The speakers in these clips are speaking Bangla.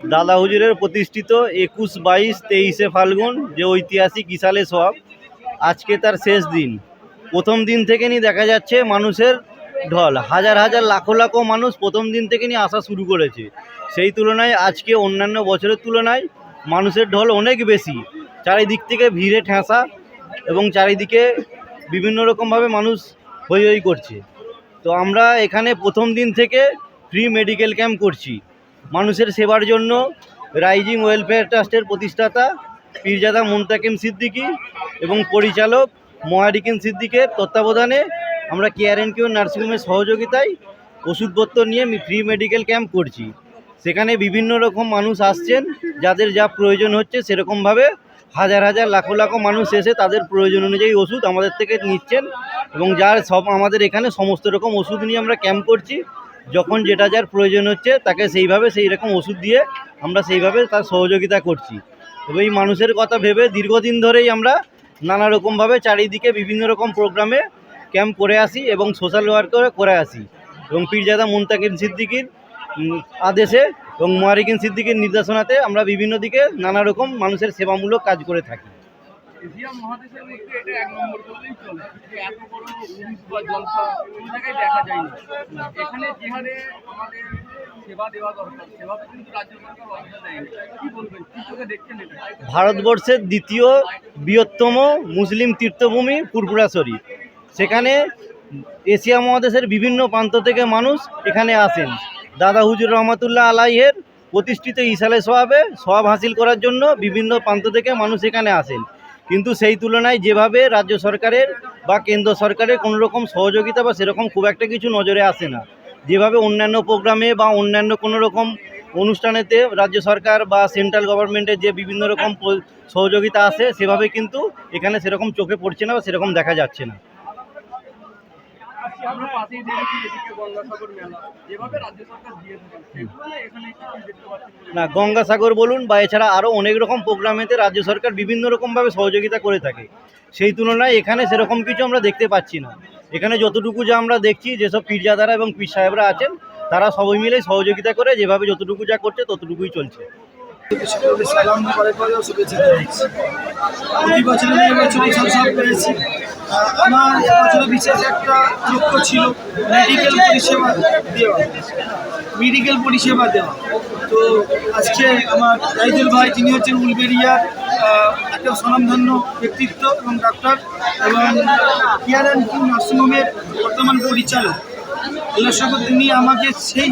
দাদা হুজুরের প্রতিষ্ঠিত একুশ বাইশ তেইশে ফাল্গুন, যে ঐতিহাসিক ইসালে সব আজকে তার শেষ দিন। প্রথম দিন থেকে নিয়ে দেখা যাচ্ছে মানুষের ঢল। হাজার হাজার লাখো লাখো মানুষ প্রথম দিন থেকে নিয়ে আসা শুরু করেছে। সেই তুলনায় আজকে অন্যান্য বছরের তুলনায় মানুষের ঢল অনেক বেশি। চারিদিক থেকে ভিড়ে ঠেঁসা এবং চারিদিকে বিভিন্ন রকমভাবে মানুষ হই হই করছে। তো আমরা এখানে প্রথম দিন থেকে ফ্রি মেডিকেল ক্যাম্প করছি। মানুষের সেবার জন্য রাইজিং ওয়েলফেয়ার ট্রাস্টের প্রতিষ্ঠাতা পীরজাদা মুন্তাকিম সিদ্দিকী এবং পরিচালক মহারিকিন সিদ্দিকের তত্ত্বাবধানে আমরা কেয়ার অ্যান্ড কিউর নার্সিংহোমের সহযোগিতায় ওষুধপত্র নিয়ে ফ্রি মেডিকেল ক্যাম্প করছি। সেখানে বিভিন্ন রকম মানুষ আসছেন, যাদের যা প্রয়োজন হচ্ছে সেরকমভাবে হাজার হাজার লাখো লাখো মানুষ এসে তাদের প্রয়োজন অনুযায়ী ওষুধ আমাদের থেকে নিচ্ছেন এবং যার সব আমাদের এখানে সমস্ত রকম ওষুধ নিয়ে আমরা ক্যাম্প করছি। যখন যেটা যার প্রয়োজন হচ্ছে, তাকে সেইভাবে সেই রকম ওষুধ দিয়ে আমরা সেইভাবে তার সহযোগিতা করছি। এবং এই মানুষের কথা ভেবে দীর্ঘদিন ধরেই আমরা নানা রকমভাবে চারিদিকে বিভিন্ন রকম প্রোগ্রামে ক্যাম্প করে আসি এবং সোশ্যাল ওয়ার্ক করে আসি। এবং পীরজাদা মুন্তাকিম সিদ্দিকির আদেশে এবং মোয়ারিকিন সিদ্দিকির নির্দেশনাতে আমরা বিভিন্ন দিকে নানা রকম মানুষের সেবামূলক কাজ করে থাকি। এশিয়া মহাদেশের মধ্যে এটা এক নম্বর চলে। এত বড় উড়িস বা জলসা কোনো জায়গায় দেখা যায়নি এখানে যে হারে আমাদের সেবা ভারতবর্ষের দ্বিতীয় বৃহত্তম মুসলিম তীর্থভূমি ফুরফুরা শরীফ সেখানে এশিয়া মহাদেশের বিভিন্ন প্রান্ত থেকে মানুষ এখানে আসেন। দাদা হুজুর রহমতুল্লাহ আলাইহের প্রতিষ্ঠিত ইসালে সোয়াবে সোয়াব হাসিল করার জন্য বিভিন্ন প্রান্ত থেকে মানুষ এখানে আসেন। কিন্তু সেই তুলনায় যেভাবে রাজ্য সরকারের বা কেন্দ্র সরকারের কোনো রকম সহযোগিতা বা সেরকম খুব একটা কিছু নজরে আসে না। যেভাবে অন্যান্য প্রোগ্রামে বা অন্যান্য কোনো রকম অনুষ্ঠানেতে রাজ্য সরকার বা সেন্ট্রাল গভর্নমেন্টের যে বিভিন্ন রকম সহযোগিতা আসে সেভাবে কিন্তু এখানে সেরকম চোখে পড়ছে না বা সেরকম দেখা যাচ্ছে না। আমরা পাশেই দেখেছি এদিকে গঙ্গাসাগর মেলা। যেভাবে রাজ্য সরকার দিয়ে থাকেন এখানে। না, গঙ্গাসাগর বলুন বা এছাড়া আরও অনেক রকম প্রোগ্রামেতে রাজ্য সরকার বিভিন্ন রকমভাবে সহযোগিতা করে থাকে। সেই তুলনায় এখানে সেরকম কিছু আমরা দেখতে পাচ্ছি না। এখানে যতটুকু যা আমরা দেখছি, যেসব পীরজাদারা এবং পীর সাহেবরা আছেন, তারা সবাই মিলে সহযোগিতা করে, যেভাবে যতটুকু যা করছে, ততটুকুই চলছে। সব পেয়েছি আমার বিশেষ একটা লক্ষ্য ছিল মেডিকেল পরিষেবা দেওয়া। মেডিকেল পরিষেবা দেওয়া তো আজকে আমার রাইজুল ভাই যিনি হচ্ছেন উলবেরিয়ার একটা স্বনামধন্য ব্যক্তিত্ব এবং ডাক্তার এবং কেয়ার অ্যান্ড নার্সিংহোমের বর্তমান পরিচালক সাগর তিনি আমাকে সেই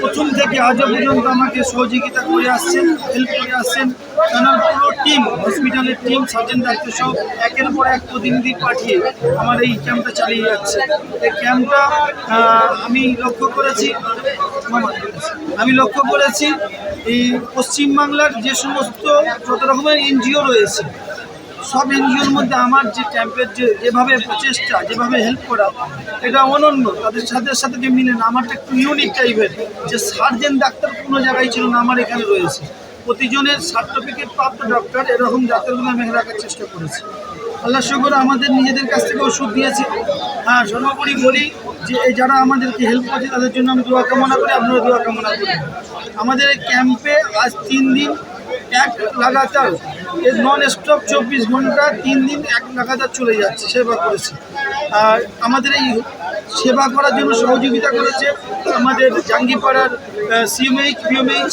প্রথম থেকে আজও পর্যন্ত আমাকে সহযোগিতা করে আসছেন হেল্প করে আসছেন। তার পুরো টিম হসপিটালের টিম সার্জন ডাক্তার সব একের পর এক প্রতিনিধি পাঠিয়ে আমার এই ক্যাম্পটা চালিয়ে যাচ্ছে। এই ক্যাম্পটা আমি লক্ষ্য করেছি, আমি লক্ষ্য করেছি, এই পশ্চিমবাংলার যে সমস্ত যত রকমের এনজিও রয়েছে সব এনজিওর মধ্যে আমার যে ক্যাম্পের যে যেভাবে প্রচেষ্টা, যেভাবে হেল্প করা, এটা অনন্য। তাদের সাথে সাথে যে মিলে না আমারটা একটু ইউনিক টাইপের যে সার্জেন ডাক্তার কোনো জায়গায় ছিল না, আমার এখানে রয়েছে। প্রতিজনের সার্টিফিকেট প্রাপ্ত ডক্টর এরকম ডাক্তারগুলো আমি রাখার চেষ্টা করেছি। আল্লাহ শুকর, আমাদের নিজেদের কাছ থেকে ওষুধ দিয়েছে। হ্যাঁ সর্বোপরি বলি যে যারা আমাদেরকে হেল্প করছে, তাদের জন্য আমি দোয়া কামনা করি, আপনারা দোয়া কামনা করি আমাদের এই ক্যাম্পে আজ তিন দিন, এক লাগাতার নন স্টপ চব্বিশ ঘণ্টা তিন দিন এক লাগাতার চলে যাচ্ছে সেবা করেছে। আর আমাদের এই সেবা করার জন্য সহযোগিতা করেছে আমাদের জাঙ্গিপাড়ার সিএমএইচ পিএমএইচ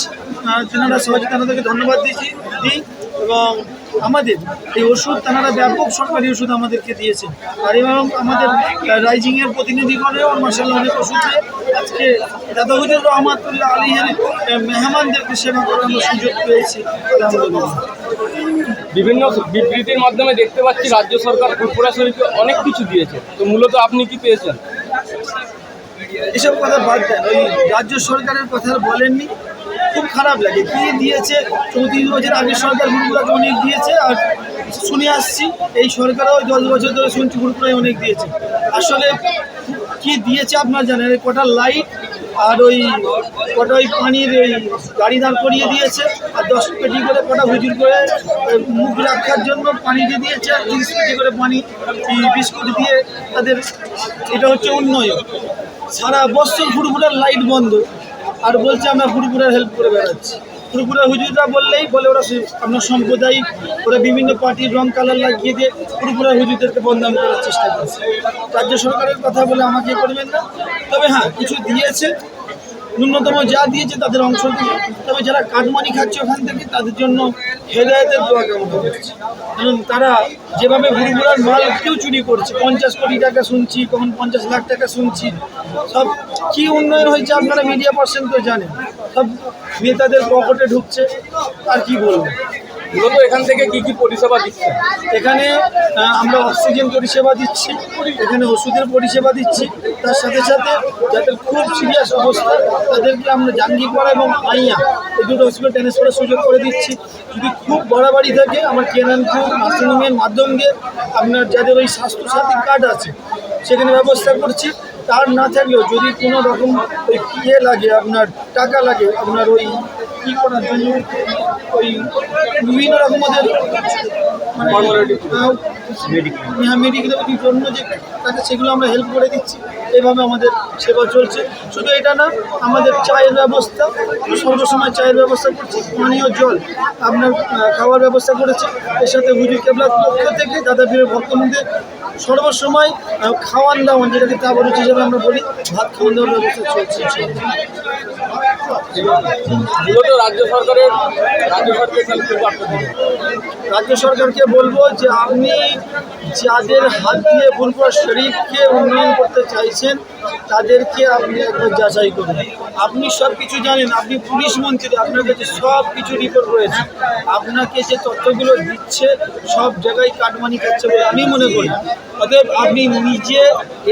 তেনারা সহযোগিতা তাদেরকে ধন্যবাদ দিয়েছি দিই এবং আমাদের এই ওষুধ তেনারা ব্যাপক সরকারি ওষুধ আমাদেরকে দিয়েছে আর এবং আমাদের রাইজিংয়ের প্রতিনিধিগণেও মার্শাল্লাহ অনেক ওষুধ আজকে দাদা হুজুর রহমাতুল্লাহ আলীহের মেহমানদেরকে সেবা করার আমরা সুযোগ পেয়েছি। আলহামদুলিল্লাহ। বিভিন্ন বিবৃতির মাধ্যমে দেখতে পাচ্ছি রাজ্য সরকার ফুরফুরা শরীফকে অনেক কিছু দিয়েছে। তো মূলত আপনি কি পেয়েছেন? এসব কথা বাদ দেন। ওই রাজ্য সরকারের কথা বলেননি। খুব খারাপ লাগে। কি দিয়েছে? চৌত্রিশ বছর আগে সরকার গুরুপুরাকে অনেক দিয়েছে আর শুনে আসছি, এই সরকারও দশ বছর ধরে শুনছি গুরুপুরায় অনেক দিয়েছে। আসলে কি দিয়েছে আপনার জানেন? কটা লাইট আর ওই কটা ওই পানির ওই গাড়ি দাঁড় করিয়ে দিয়েছে, আর দশ পেটি করে কটা হুজুর করে মুখ রাখার জন্য পানি দিয়ে দিয়েছে, আর তিরিশ পেটি করে পানি বিস্কুট দিয়ে তাদের, এটা হচ্ছে উন্নয়ন। সারা বছর ফুরফুরার লাইট বন্ধ। আর বলছে আমরা পুরপুরের হেল্প করে বেড়াচ্ছি। পুরপুরের হুজুররা বললেই বলে ওরা আপনার সাম্প্রদায়িক, ওরা বিভিন্ন পার্টির রং কালার লাগিয়ে দিয়ে পুরপুরের হুজুরদেরকে বদনাম করার চেষ্টা করছে। রাজ্য সরকারের কথা বলে আমাকে করবেন না। তবে হ্যাঁ কিছু দিয়েছে। ন্যূনতম যা দিয়েছে তাদের অংশ তবে যারা কাটমানি খাচ্ছে ওখান থেকে, তাদের জন্য হেদায়তের দোয়া কেমন কারণ তারা যেভাবে হুড়মুড়ার মাল কেউ চুরি করছে, পঞ্চাশ কোটি টাকা শুনছি, কখন পঞ্চাশ লাখ টাকা শুনছি, সব কি উন্নয়ন হয়েছে আপনারা মিডিয়া পার্সেন্ট তো জানেন। সব নেতাদের পকেটে ঢুকছে, আর কি বলব? মূলত এখান থেকে কি কি পরিষেবা দিচ্ছে? এখানে আমরা অক্সিজেন পরিষেবা দিচ্ছি, এখানে ওষুধের পরিষেবা দিচ্ছি। তার সাথে সাথে যাদের খুব সিরিয়াস অবস্থা, তাদেরকে আমরা জাঙ্গিপাড়া এবং আইয়া এই দুটো হসপিটাল ট্রান্সফারের সুযোগ করে দিচ্ছি। যদি খুব বাড়াবাড়ি থাকে, আমার কেনানপুর নার্সিংহোমের মাধ্যম দিয়ে আপনার যাদের ওই স্বাস্থ্যসাথী কার্ড আছে, সেখানে ব্যবস্থা করছি। তার না থাকলেও যদি কোনো রকম ওই ইয়ে লাগে, আপনার টাকা লাগে, আপনার ওই কী করার জন্য? ওই বিভিন্ন রকম ওদের মানে আহ, হ্যাঁ মেডিকেলের জন্য যে তাকে সেগুলো আমরা হেল্প করে দিচ্ছি। এইভাবে আমাদের সেবা চলছে। শুধু এটা না আমাদের চায়ের ব্যবস্থা সর্বসময় চায়ের ব্যবস্থা করছি পানীয় জল আপনার খাওয়ার ব্যবস্থা করেছে। এর সাথে হুজুর কেবলার পক্ষ থেকে দাদা পীরের ভক্তমন্দির সর্বসময় খাওয়ান দাওয়ান যেটাকে তাবরুচ হিসেবে আমরা বলি ভাত খাওয়ান দাওয়ার ব্যবস্থা চলছে। মূলত রাজ্য সরকারের রাজ্য সরকারকে বলব যে আপনি যাদের হাত দিয়ে ফুলপুরা শরীফকে উন্নয়ন করতে চাইছেন তাদেরকে আপনি একবার যাচাই করুন। আপনি সব কিছু জানেন, আপনি পুলিশ মন্ত্রী, আপনার কাছে সব কিছু রিপোর্ট রয়েছে। আপনাকে যে তথ্যগুলো দিচ্ছে, সব জায়গায় কাটমানি খাচ্ছে বলে আমি মনে করি অতএব আপনি নিজে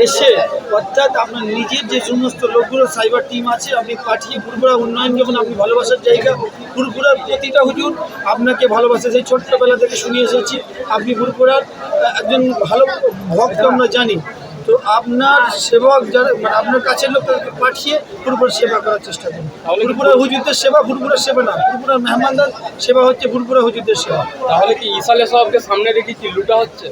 এসে, অর্থাৎ আপনার নিজের যে সমস্ত লোকগুলো সাইবার টিম আছে, আপনি পাঠিয়ে ফুরফুরা উন্নয়ন যখন আপনি ভালোবাসার জায়গা ফুরফুরার প্রতিটা হুজুর আপনাকে ভালোবাসে। সেই ছোট্টবেলা থেকে শুনে এসেছি, আপনি ফুরফুরার একজন ভালো ভক্ত, আমরা জানি। আপনার সেবক যারা মানে আপনার কাছের লোককে পাঠিয়ে ফুরফুরার সেবা করার চেষ্টা করুন। ফুরফুরা হুজুরদের সেবা ফুরফুরার সেবা না ফুরফুরার মেহমানদার সেবা হচ্ছে ফুরফুরা হুজুরদের সেবা। তাহলে কি ইসালে সাহেবকে সামনে রেখে কি লুটা হচ্ছে?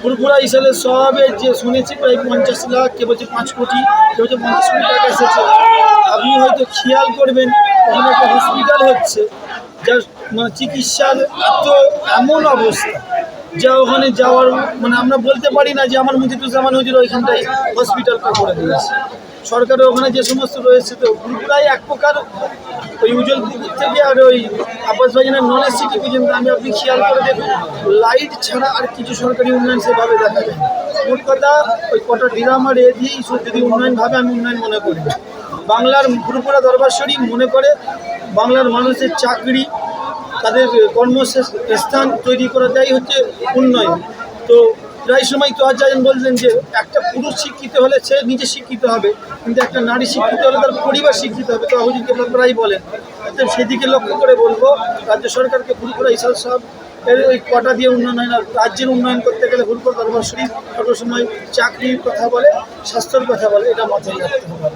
ফুরফুরা ইসালের সবে যে শুনেছি প্রায় পঞ্চাশ লাখ কে বলছে পাঁচ কোটি কে বলছে পঞ্চাশ কোটি টাকা এসেছে। আপনি হয়তো খেয়াল করবেন ওখানে একটা হসপিটাল হচ্ছে যার মানে চিকিৎসার এত এমন অবস্থা। যা ওখানে যাওয়ার মানে আমরা বলতে পারি না যে আমার মুজিদুজ্জামান হুজুর ওইখানটায় হসপিটালটা করে দিয়েছে সরকারের ওখানে যে সমস্ত রয়েছে, তো পুরোটাই এক প্রকার ওই উজ্জ্বল থেকে আর ওই আব্বাস বাজানের নন সিটি পর্যন্ত আমি আপনি খেয়াল করে দেখুন লাইট ছাড়া আর কিছু সরকারি উন্নয়ন সেভাবে দেখা যায়। মোট কথা, ওই কটা ডিরাম আর এ দিয়েই যদি উন্নয়ন ভাবে আমি উন্নয়ন মনে করি বাংলার পুরোপুরা দরবার শরীফ মনে করে বাংলার মানুষের চাকরি তাদের কর্মস্থান তৈরি করাটাই হচ্ছে উন্নয়ন। তো প্রায় সময় তো আচার্য বলছেন যে, একটা পুরুষ শিক্ষিত হলে সে নিজে শিক্ষিত হবে, কিন্তু একটা নারী শিক্ষিত হলে তার পরিবার শিক্ষিত হবে, তো হুজুরকে প্রায় বলেন। অতএব সেদিকে লক্ষ্য করে বলব, রাজ্য সরকারকে পুরোপুরা ইসাল সাহেব এর ওই কটা দিয়ে উন্নয়ন হয় না, রাজ্যের উন্নয়ন করতে গেলে ফুলপুর দরবার শরীফ সময় চাকরির কথা বলে, স্বাস্থ্যের কথা বলে, এটা মাথায় রাখতে হবে।